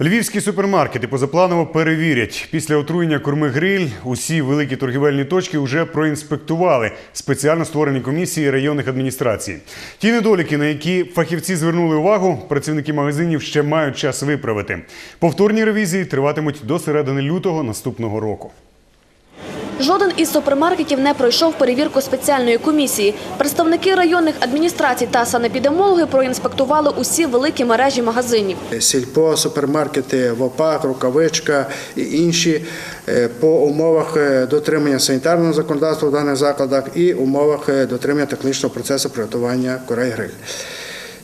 Львівські супермаркети позапланово перевірять. Після отруєння корми гриль усі великі торгівельні точки вже проінспектували спеціально створені комісії районних адміністрацій. Ті недоліки, на які фахівці звернули увагу, працівники магазинів ще мають час виправити. Повторні ревізії триватимуть до середини лютого наступного року. Жоден із супермаркетів не пройшов перевірку спеціальної комісії. Представники районних адміністрацій та санепідемологи проінспектували усі великі мережі магазинів. Сільпо, супермаркети, ВОПАК, Рукавичка і інші е, по умовах е, дотримання санітарного законодавства в даних закладах і умовах е, дотримання технічного процесу приготування курей гриль.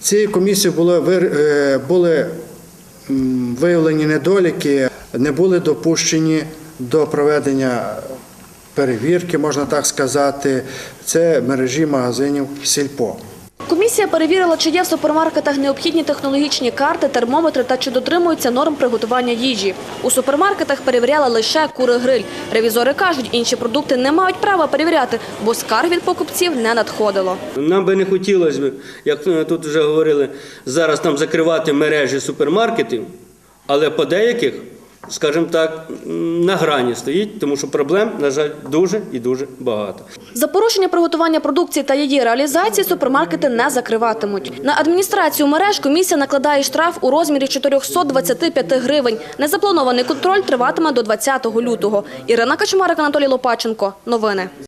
Цією комісією були, е, були виявлені недоліки, не були допущені до проведення перевірки, можна так сказати. Це мережі магазинів Сільпо. Комісія перевірила, чи є в супермаркетах необхідні технологічні карти, термометри та чи дотримуються норм приготування їжі. У супермаркетах перевіряли лише кури-гриль. Ревізори кажуть, інші продукти не мають права перевіряти, бо скарг від покупців не надходило. Нам би не хотілося б, як тут вже говорили, зараз там закривати мережі супермаркетів, але по деяких, скажімо так, на грані стоїть, тому що проблем, на жаль, дуже і дуже багато. За порушення приготування продукції та її реалізації супермаркети не закриватимуть. На адміністрацію мереж комісія накладає штраф у розмірі 425 гривень. Незапланований контроль триватиме до 20 лютого. Ірина Качмарик, Анатолій Лопаченко. Новини.